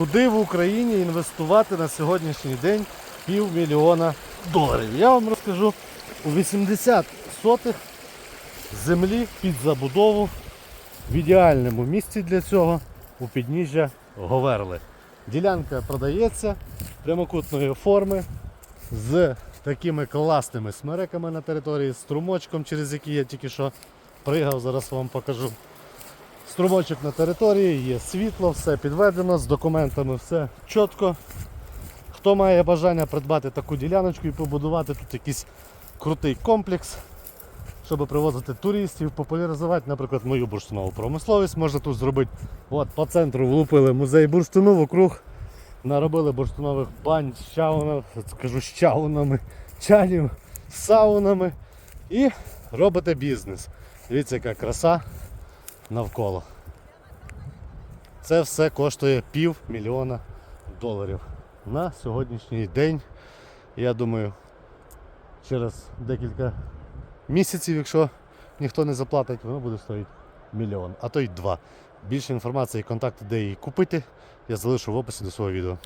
Куди в Україні інвестувати на сьогоднішній день півмільйона доларів? Я вам розкажу у 80 сотих землі під забудову в ідеальному місці для цього у підніжжя Говерли. Ділянка продається прямокутної форми з такими класними смереками на території, з струмочком, через який я тільки що пригав, зараз вам покажу. Струмочок на території, є світло, все підведено, з документами все чітко. Хто має бажання придбати таку діляночку і побудувати тут якийсь крутий комплекс, щоб привозити туристів, популяризувати, наприклад, мою бурштинову промисловість, можна тут зробити. От по центру влупили музей бурштину, вокруг наробили бурштинових бань з чаунами, скажу з чаунами, чанів, саунами і робите бізнес. Дивіться, яка краса навколо. Це все коштує пів мільйона доларів на сьогоднішній день. Я думаю, через декілька місяців, якщо ніхто не заплатить, воно буде стоїти мільйон, а то й два. Більше інформації контакти, де її купити, я залишу в описі до свого відео.